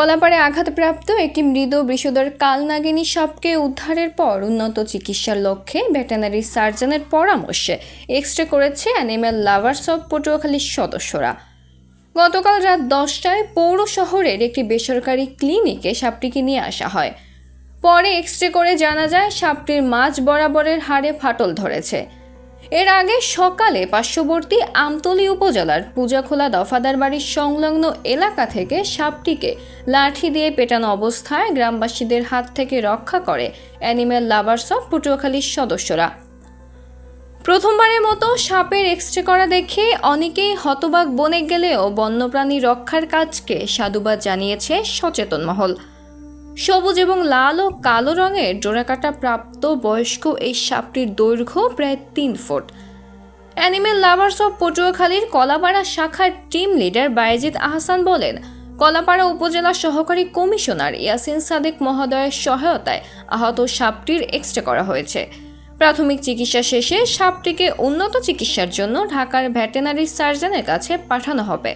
কলাপাড়ে আঘাতপ্রাপ্ত একটি মৃদ বিষধর কালনাগিনী সাপকে উদ্ধারের পর উন্নত চিকিৎসার লক্ষ্যে ভেটেনারি সার্জনের পরামর্শে এক্স রে করেছে অ্যানিম্যাল লাভার্স অব পটুয়াখালীর সদস্যরা। গতকাল রাত দশটায় পৌর শহরের একটি বেসরকারি ক্লিনিকে সাপটিকে নিয়ে আসা হয়। পরে এক্স রে করে জানা যায়, সাপটির মাঝ বরাবরের হাড়ে ফাটল ধরেছে। এর আগে সকালে পার্শ্ববর্তী আমতলী উপজেলার পূজাখোলা দফাদার বাড়ির সংলগ্ন এলাকা থেকে সাপটিকে লাঠি দিয়ে পেটানো অবস্থায় গ্রামবাসীদের হাত থেকে রক্ষা করে অ্যানিম্যাল লাভার্স অফ পটুয়াখালীর সদস্যরা। প্রথমবারের মতো সাপের এক্সরে করা দেখে অনেকেই হতবাক বনে গেলেও বন্যপ্রাণী রক্ষার কাজকে সাধুবাদ জানিয়েছে সচেতন মহল। সবুজ এবং লাল ও কালো রঙের জোড়াকাটা প্রাপ্ত বয়স্ক এই সাপটির দৈর্ঘ্য প্রায় তিন ফুট। অ্যানিমেল লাভার্স অফ পটুয়াখালীর কলাপাড়া শাখার টিম লিডার বাইজিদ আহসান বলেন, কলাপাড়া উপজেলা সহকারী কমিশনার ইয়াসিন সাদেক মহোদয়ের সহায়তায় আহত সাপটির এক্সরে করা হয়েছে। প্রাথমিক চিকিৎসা শেষে সাপটিকে উন্নত চিকিৎসার জন্য ঢাকার ভেটেনারি সার্জনের কাছে পাঠানো হবে।